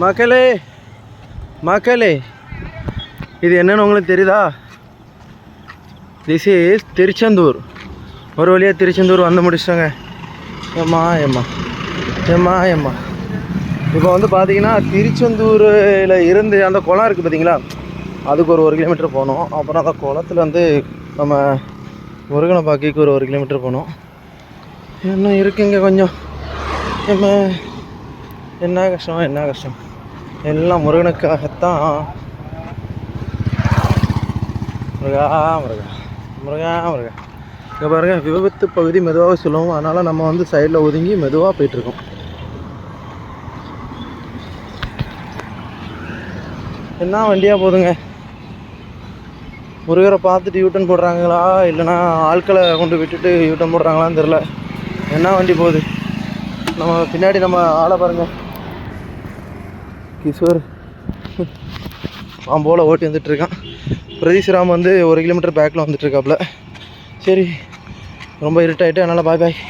மக்களே மக்களே இது என்னென்னு உங்களுக்கு தெரியுதா? This is Tiruchendur. ஒரு வழியாக திருச்செந்தூர் வந்து முடிச்சிட்டோங்க. ஏம்மா ஏம்மா ஏம்மா ஏம்மா. இப்போ வந்து பார்த்தீங்கன்னா திருச்செந்தூரில் இருந்து அந்த குளம் இருக்குது பார்த்தீங்களா அதுக்கு ஒரு ஒரு கிலோமீட்டர் போகணும் அப்புறம் அந்த குளத்தில் வந்து நம்ம முருகனை பாக்கிக்கு ஒரு ஒரு கிலோமீட்டர் போகணும் இன்னும் இருக்குங்க கொஞ்சம். நம்ம என்ன கஷ்டம் என்ன கஷ்டம்? எல்லாம் முருகனுக்காகத்தான். முருகா முருகா முருகா முருகா. இங்கே பாருங்க விபத்து பகுதி மெதுவாக சொல்லுவோம். அதனால் நம்ம வந்து சைடில் ஒதுங்கி மெதுவாக போயிட்டுருக்கோம். என்ன வண்டியாக போதுங்க? முருகரை பார்த்துட்டு யூட்டன் போடுறாங்களா? இல்லைனா ஆட்களை கொண்டு விட்டுட்டு யூட்டன் போடுறாங்களான்னு தெரில என்ன வண்டி போகுது? நம்ம பின்னாடி நம்ம ஆளை பாருங்கள் கிஷோர். அவன் போல் ஓட்டி வந்துட்டுருக்கான். பிரதீஷ் ராம் வந்து ஒரு கிலோமீட்டர் பேக்கில் வந்துட்டு இருக்காப்புல சரி ரொம்ப இருட்டாயிட்டு அதனால் பாய் பாய்